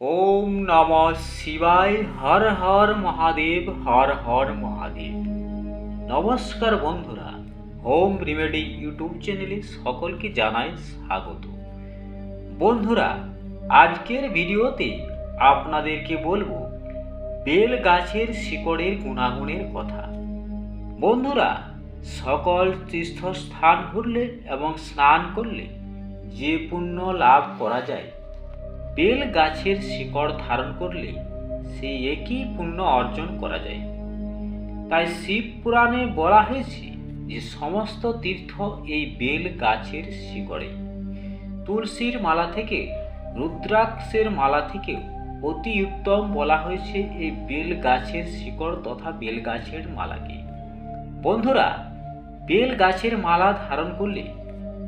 ওম নম শিবায়, হর হর মহাদেব, হর হর মহাদেব। নমস্কার বন্ধুরা, হোম রিমেডি ইউটিউব চ্যানেলে সকলকে জানাই স্বাগত। বন্ধুরা, আজকের ভিডিওতে আপনাদেরকে বলব বেল গাছের শিকড়ের গুণাগুণের কথা। বন্ধুরা, সকল তীর্থস্থান ঘুরলে এবং স্নান করলে যে পুণ্য লাভ করা যায় বেল গাছের শিকড় ধারণ করলে সেই একই পুণ্য অর্জন করা যায়। তাই শিব পুরাণে বলা হয়েছে যে সমস্ত তীর্থ এই বেল গাছের শিকড়ে। তুলসীর মালা থেকে, রুদ্রাক্ষের মালা থেকে অতি উত্তম বলা হয়েছে এই বেল গাছের শিকড় তথা বেল গাছের মালাকে। বন্ধুরা, বেল গাছের মালা ধারণ করলে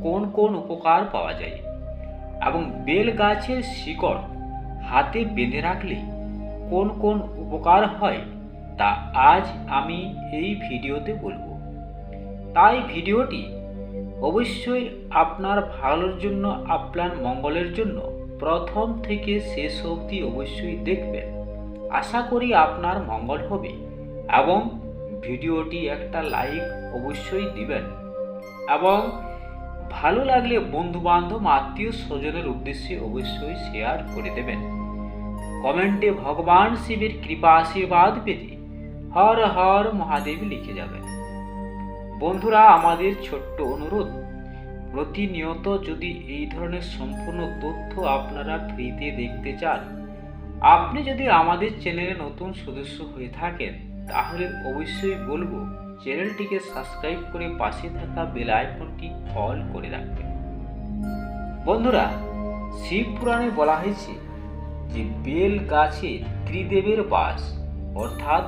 কোন কোন উপকার পাওয়া যায়? এবং বেল গাছের শিকড় হাতে বেঁধে রাখলে কোন কোন উপকার হয়, তা আজ আমি এই ভিডিওতে বলব। তাই ভিডিওটি অবশ্যই আপনার ভালোর জন্য, আপনার মঙ্গলের জন্য প্রথম থেকে শেষ অবধি অবশ্যই দেখবেন। আশা করি আপনার মঙ্গল হবে এবং ভিডিওটি একটা লাইক অবশ্যই দিবেন এবং ভালো লাগলে বন্ধু বান্ধব আত্মীয় স্বজনের উদ্দেশ্যে অবশ্যই শেয়ার করে দেবেন। কমেন্টে ভগবান শিবের কৃপা, আশীর্বাদ পেতে হর হর মহাদেব লিখে যাবেন। বন্ধুরা, আমাদের ছোট্ট অনুরোধ, প্রতিনিয়ত যদি এই ধরনের সম্পূর্ণ তথ্য আপনারা ফ্রিতে দেখতে চান, আপনি যদি আমাদের চ্যানেলে নতুন সদস্য হয়ে থাকেন, তাহলে অবশ্যই বলব চ্যানেলটিকে সাবস্ক্রাইব করে পাশে থাকা বেল আইকনটি অল করে রাখবেন। বন্ধুরা শিব পুরাণে বলা হয়েছে যে বেল গাছে ত্রিদেবের বাস, অর্থাৎ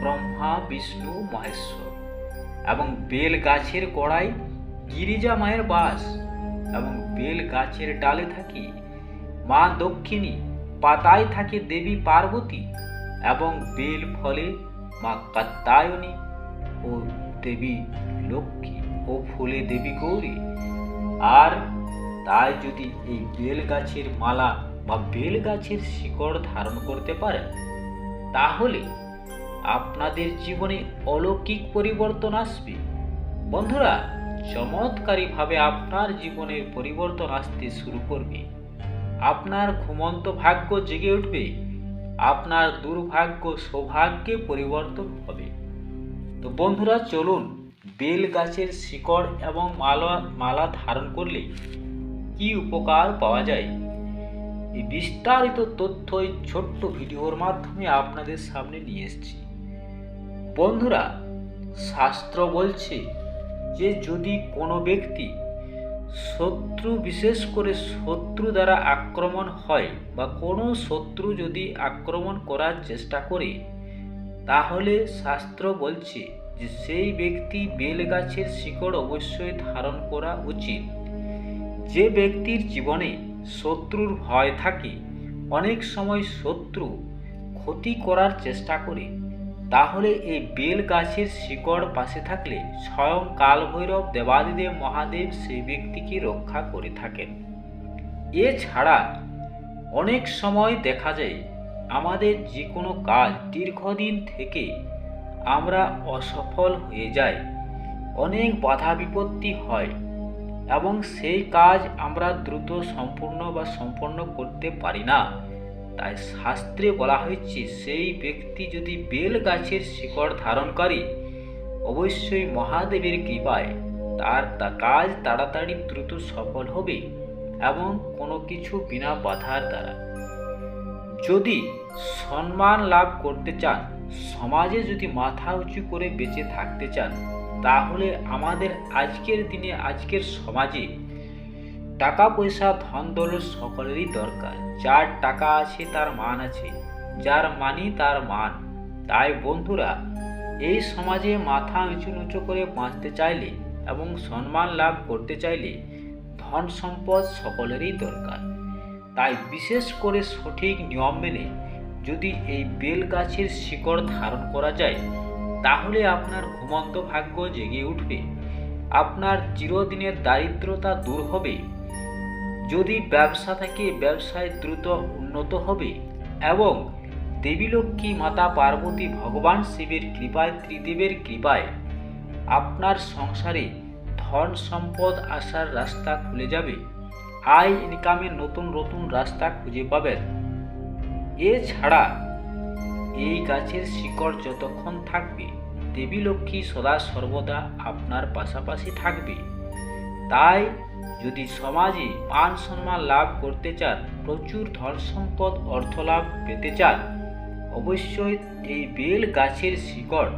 ব্রহ্মা, বিষ্ণু, মহেশ্বর। এবং বেল গাছের গোড়ায় গিরিজা মায়ের বাস এবং বেল গাছের ডালে থাকে মা দক্ষিণী, পাতায় থাকে দেবী পার্বতী এবং বেল ফলে মা কাত্তায়নী ও দেবী লক্ষ্মী ও ফুলে দেবী গৌরী। আর তাই যদি এই বেল গাছের মালা বা বেল গাছের শিকড় ধারণ করতে পারেন, তাহলে আপনাদের জীবনে অলৌকিক পরিবর্তন আসবে। বন্ধুরা, চমৎকারীভাবে আপনার জীবনের পরিবর্তন আসতে শুরু করবে। আপনার ঘুমন্ত ভাগ্য জেগে উঠবে। আপনার দুর্ভাগ্য সৌভাগ্যে পরিবর্তন হবে। তো বন্ধুরা, চলুন বেল গাছের শিকড় এবং মালা মালা ধারণ করলে কি উপকার পাওয়া যায়? এই বিস্তারিত তথ্য এই ছোট্ট ভিডিওর মাধ্যমে আপনাদের সামনে নিয়ে এসেছি। বন্ধুরা, শাস্ত্র বলছে যে যদি কোনো ব্যক্তি শত্রু, বিশেষ করে শত্রু দ্বারা আক্রমণ হয় বা কোনো শত্রু যদি আক্রমণ করার চেষ্টা করে তাহলে শাস্ত্র বলছে যে সেই ব্যক্তি বেল গাছের শিকড় অবশ্যই ধারণ করা উচিত। যে ব্যক্তির জীবনে শত্রুর ভয় থাকে, অনেক সময় শত্রু ক্ষতি করার চেষ্টা করে। তাহলে এই বেল গাছের শিকড় পাশে থাকলে স্বয়ং কালভৈরব, দেবাদিদেব, মহাদেব সেই ব্যক্তিকে রক্ষা করে থাকেন। এছাড়া অনেক সময় দেখা যায় আমাদের যে কোনো কাজ দীর্ঘদিন থেকে আমরা অসফল হয়ে যাই। অনেক বাধা বিপত্তি হয় এবং সেই কাজ আমরা দ্রুত সম্পূর্ণ বা সম্পন্ন করতে পারি না। তাই শাস্ত্রে বলা হয়েছে, সেই ব্যক্তি যদি বেল গাছের শিকড় ধারণ করে, অবশ্যই মহাদেবের কৃপায় তার তা কাজ তাড়াতাড়ি দ্রুত সফল হবে এবং কোনো কিছু বিনা বাধার দ্বারা। যদি সম্মান লাভ করতে চান, সমাজে যদি মাথা উঁচু করে বেঁচে থাকতে চান, তাহলে আমাদের আজকের দিনে, আজকের সমাজে টাকা পয়সা ধন দৌলত সকলেরই দরকার। যার টাকা আছে, তার মান আছে। যার মানি, তার মান। তাই বন্ধুরা, এই সমাজে মাথা উঁচু নিচু করে বাঁচতে চাইলে এবং সম্মান লাভ করতে চাইলে ধন সম্পদ সকলেরই দরকার। তাই বিশেষ করে সঠিক নিয়ম মেনে যদি এই বেল গাছের শিকড় ধারণ করা যায়, তাহলে আপনার ঘুমন্ত ভাগ্য জেগে উঠবে। আপনার চিরদিনের দারিদ্রতা দূর হবে। যদি ব্যবসা থাকে ব্যবসায় দ্রুত উন্নত হবে এবং দেবীলক্ষ্মী মাতা পার্বতী ভগবান শিবের কৃপায়, ত্রিদেবের কৃপায় আপনার সংসারে ধন সম্পদ আসার রাস্তা খুলে যাবে। আয় ইনকামের নতুন নতুন রাস্তা খুঁজে পাবেন। এছাড়া এই গাছের শিকড় যতক্ষণ থাকবে, দেবী লক্ষ্মী সদা সর্বদা আপনার পাশাপাশি থাকবে। তাই যদি সমাজে মান সম্মান লাভ করতে চান, প্রচুর ধন সম্পদ অর্থ লাভ পেতে চান, অবশ্যই এই বেল গাছের শিকড়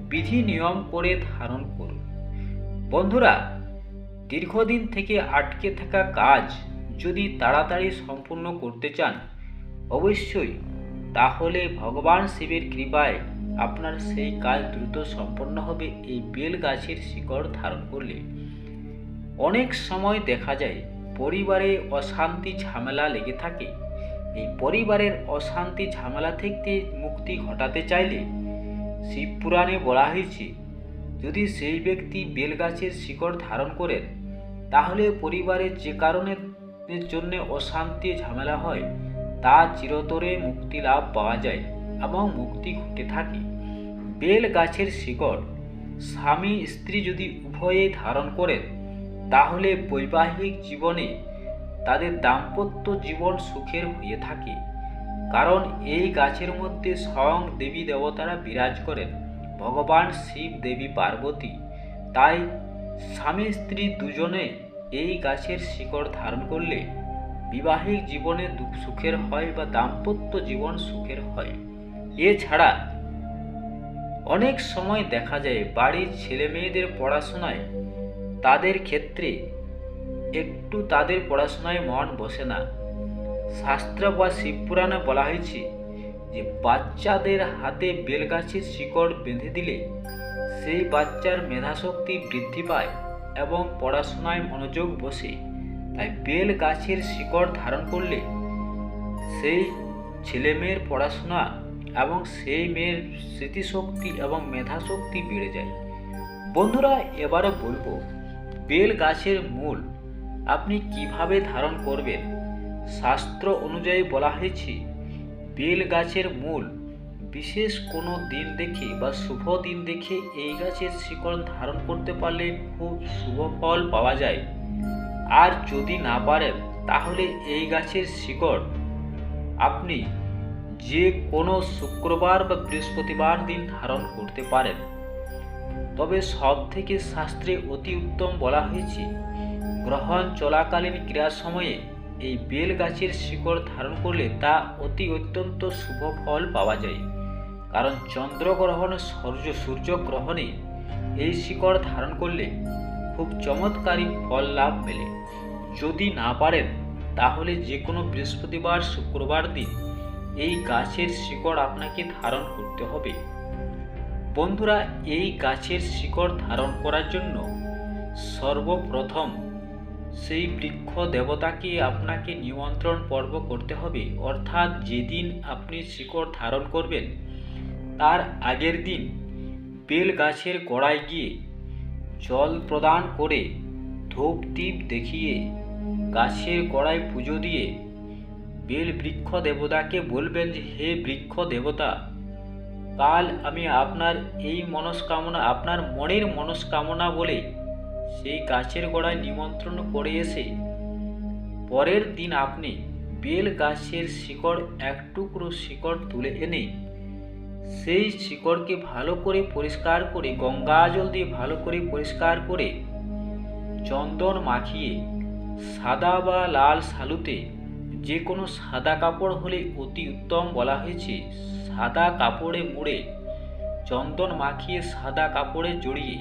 বিধি নিয়ম করে ধারণ করুন। বন্ধুরা দীর্ঘদিন থেকে আটকে থাকা কাজ যদি তাড়াতাড়ি সম্পূর্ণ করতে চান, অবশ্যই তাহলে ভগবান শিবের কৃপায় আপনার সেই কাজ দ্রুত সম্পন্ন হবে, এই বেল গাছের শিকড় ধারণ করলে। অনেক সময় দেখা যায়, পরিবারে অশান্তি ঝামেলা লেগে থাকে। এই পরিবারের অশান্তি ঝামেলা থেকে মুক্তি ঘটাতে চাইলে শিবপুরাণে বলা হয়েছে, যদি সেই ব্যক্তি বেলগাছের শিকড় ধারণ করেন তাহলে পরিবারের যে কারণের জন্য অশান্তি, ঝামেলা হয়, তা চিরতরে মুক্তি লাভ পাওয়া যায় এবং মুক্তি ঘটে থাকে। বেল গাছের শিকড়, স্বামী স্ত্রী যদি উভয়ে ধারণ করেন, তাহলে বৈবাহিক জীবনে তাদের দাম্পত্য জীবন সুখের হয়ে থাকে। কারণ এই গাছের মধ্যে স্বয়ং দেবী দেবতারা বিরাজ করেন, ভগবান শিব দেবী পার্বতী। তাই স্বামী স্ত্রী দুজনে এই গাছের শিকড় ধারণ করলে বিবাহিক জীবনে দুঃখ সুখের হয় বা দাম্পত্য জীবন সুখের হয়। এছাড়া অনেক সময় দেখা যায় বাড়ির ছেলে মেয়েদের পড়াশোনায় তাদের ক্ষেত্রে একটু তাদের পড়াশোনায় মন বসে না। শাস্ত্র বা শিবপুরাণে বলা হয়েছে যে বাচ্চাদের হাতে বেলগাছের শিকড় বেঁধে দিলে সেই বাচ্চার মেধাশক্তি বৃদ্ধি পায় এবং পড়াশোনায় মনোযোগ বসে। তাই বেল গাছের শিকড় ধারণ করলে সেই ছেলে মেয়ের পড়াশোনা এবং সেই মেয়ের স্মৃতিশক্তি এবং মেধাশক্তি বেড়ে যায়। বন্ধুরা এবারে বলব, বেল গাছের মূল আপনি কীভাবে ধারণ করবেন? শাস্ত্র অনুযায়ী বলা হয়েছে, বেল গাছের মূল বিশেষ কোনো দিন দেখে বা শুভ দিন দেখে এই গাছের শিকড় ধারণ করতে পারলে খুব শুভ ফল পাওয়া যায়। আর যদি না পারেন, তাহলে এই গাছের শিকড় আপনি যে কোনো শুক্রবার বা বৃহস্পতিবার দিন ধারণ করতে পারেন। তবে সব থেকে শাস্ত্রে অতি উত্তম বলা হয়েছে, গ্রহণ চলাকালীন ক্রিয়ার সময়ে এই বেল গাছের শিকড় ধারণ করলে তা অতি অত্যন্ত শুভ ফল পাওয়া যায়। কারণ চন্দ্রগ্রহণ সূর্য সূর্যগ্রহণে এই শিকড় ধারণ করলে খুব চমৎকারী ফল লাভ মেলে। যদি না পারেন, তাহলে যে কোনো বৃহস্পতিবার, শুক্রবার দিন এই গাছের শিকড় আপনাকে ধারণ করতে হবে। বন্ধুরা, এই গাছের শিকড় ধারণ করার জন্য সর্বপ্রথম সেই বৃক্ষ দেবতাকে আপনাকে নিমন্ত্রণ পর্ব করতে হবে। অর্থাৎ যেদিন আপনি শিকড় ধারণ করবেন তার আগের দিন বেল গাছের গোড়ায় গিয়ে জল প্রদান করে ধূপ দ্বীপ দেখিয়ে গাছের গোড়ায় পুজো দিয়ে বেল বৃক্ষ দেবতাকে বলবেন যে, হে বৃক্ষ দেবতা, কাল আমি আপনার এই মনস্কামনা, আপনার মনের মনস্কামনা বলে সেই গাছের গোড়ায় নিমন্ত্রণ করে এসে পরের দিন আপনি বেল গাছের শিকড়, এক টুকরো শিকড় তুলে এনে সেই শিকড়কে ভালো করে পরিষ্কার করে, গঙ্গা জল দিয়ে ভালো করে পরিষ্কার করে চন্দন মাখিয়ে সাদা বা লাল সালুতে যে কোনো সাদা কাপড় হলে অতি উত্তম বলা হয়েছে, সাদা কাপড়ে মুড়ে চন্দন মাখিয়ে সাদা কাপড়ে জড়িয়ে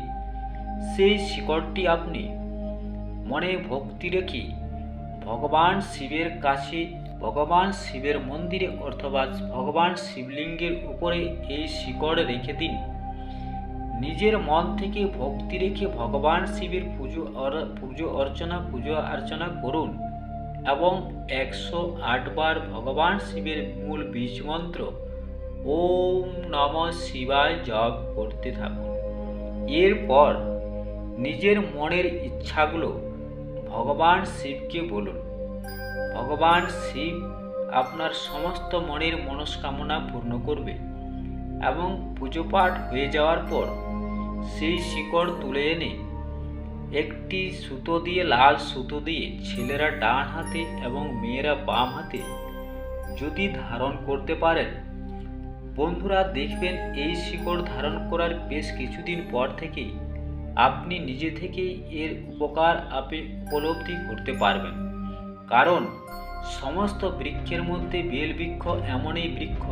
সেই শিকড়টি আপনি মনে ভক্তি রেখে ভগবান শিবের কাছে ভগবান শিবের মন্দিরে অথবা ভগবান শিবলিঙ্গের উপরে এই শিকড় রেখে দিন। নিজের মন থেকে ভক্তি রেখে ভগবান শিবের পুজো পুজো অর্চনা পুজো অর্চনা করুন এবং একশো আটবার ভগবান শিবের মূল বীজ মন্ত্র ওম নম শিবায় জপ করতে থাকুন। এরপর নিজের মনের ইচ্ছাগুলো ভগবান শিবকে বলুন। ভগবান শিব আপনার সমস্ত মনের মনস্কামনা পূর্ণ করবে এবং পুজো পাঠ হয়ে যাওয়ার পর সেই শিকড় তুলে এনে একটি সুতো দিয়ে, লাল সুতো দিয়ে ছেলেরা ডান হাতে এবং মেয়েরা বাম হাতে যদি ধারণ করতে পারেন, বন্ধুরা দেখবেন এই শিকড় ধারণ করার বেশ কিছুদিন পর থেকেই আপনি নিজে থেকেই এর উপকার আপনি উপলব্ধি করতে পারবেন। কারণ সমস্ত বৃক্ষের মধ্যে বেল বৃক্ষ এমনই বৃক্ষ,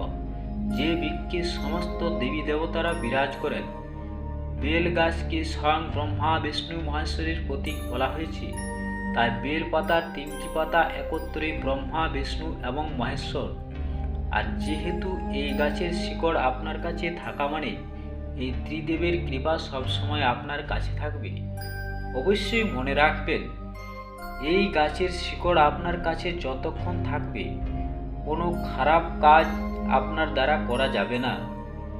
যে বৃক্ষে সমস্ত দেবী দেবতারা বিরাজ করেন। বেল গাছকে স্বয়ং ব্রহ্মা, বিষ্ণু, মহেশ্বরীর প্রতীক বলা হয়েছে। তাই বেল পাতার তিনটি পাতা একত্রে ব্রহ্মা, বিষ্ণু এবং মহেশ্বর। আর যেহেতু এই গাছের শিকড় আপনার কাছে থাকা মানে এই ত্রিদেবের কৃপা সবসময় আপনার কাছে থাকবে। অবশ্যই মনে রাখবেন এই গাছের শিকড় আপনার কাছে যতক্ষণ থাকবে, কোনো খারাপ কাজ আপনার দ্বারা করা যাবে না।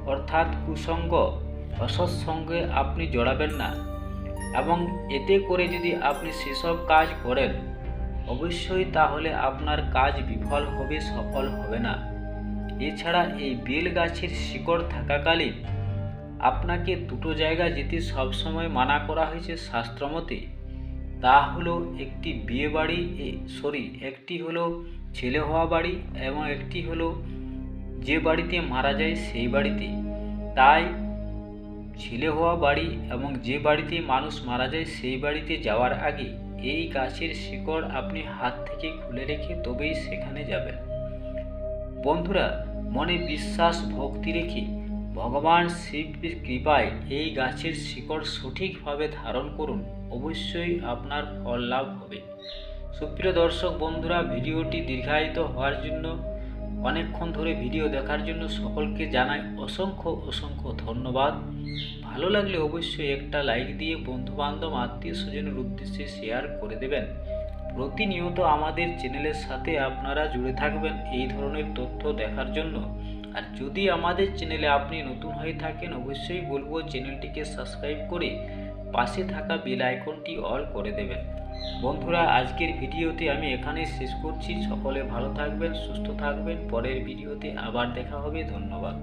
অর্থাৎ কুসঙ্গ অসৎসঙ্গে আপনি জড়াবেন না। এবং এতে করে যদি আপনি সেসব কাজ করেন, অবশ্যই তাহলে আপনার কাজ বিফল হবে, সফল হবে না। এছাড়া এই বেল গাছের শিকড় থাকাকালীন আপনাকে দুটো জায়গা যেতে সবসময় মানা করা হয়েছে শাস্ত্রমতে। তা হলো একটি বিয়ে বাড়ি সরি একটি হলো ছেলে হওয়া বাড়ি এবং একটি হলো যে বাড়িতে মারা যায় সেই বাড়িতে। তাই ছেলে হওয়া বাড়ি এবং যে বাড়িতে মানুষ মারা যায় সেই বাড়িতে যাওয়ার আগে এই গাছের শিকড় আপনি হাত থেকে খুলে রেখে তবেই সেখানে যাবেন। বন্ধুরা, মনে বিশ্বাস, ভক্তি রেখে ভগবান শিবের কৃপায় এই গাছের শিকড় সঠিকভাবে ধারণ করুন। অবশ্যই আপনার ফল লাভ হবে। সুপ্রিয় দর্শক বন্ধুরা, ভিডিওটি দীর্ঘায়িত হওয়ার জন্য, অনেকক্ষণ ধরে ভিডিও দেখার জন্য সকলকে জানাই অসংখ্য অসংখ্য ধন্যবাদ। ভালো লাগলে অবশ্যই একটা লাইক দিয়ে বন্ধুবান্ধব আত্মীয় স্বজনের উদ্দেশ্যে শেয়ার করে দেবেন। প্রতিনিয়ত আমাদের চ্যানেলের সাথে আপনারা জুড়ে থাকবেন এই ধরনের তথ্য দেখার জন্য। আর যদি আমাদের চ্যানেলে আপনি নতুন হয়ে থাকেন, অবশ্যই বলব চ্যানেলটিকে সাবস্ক্রাইব করে পাশে থাকা বেল আইকনটি অল করে দেবেন। বন্ধুরা, আজকের ভিডিওতে আমি এখানে শেষ করছি। সকলে ভালো থাকবেন, সুস্থ থাকবেন। পরের ভিডিওতে আবার দেখা হবে। ধন্যবাদ।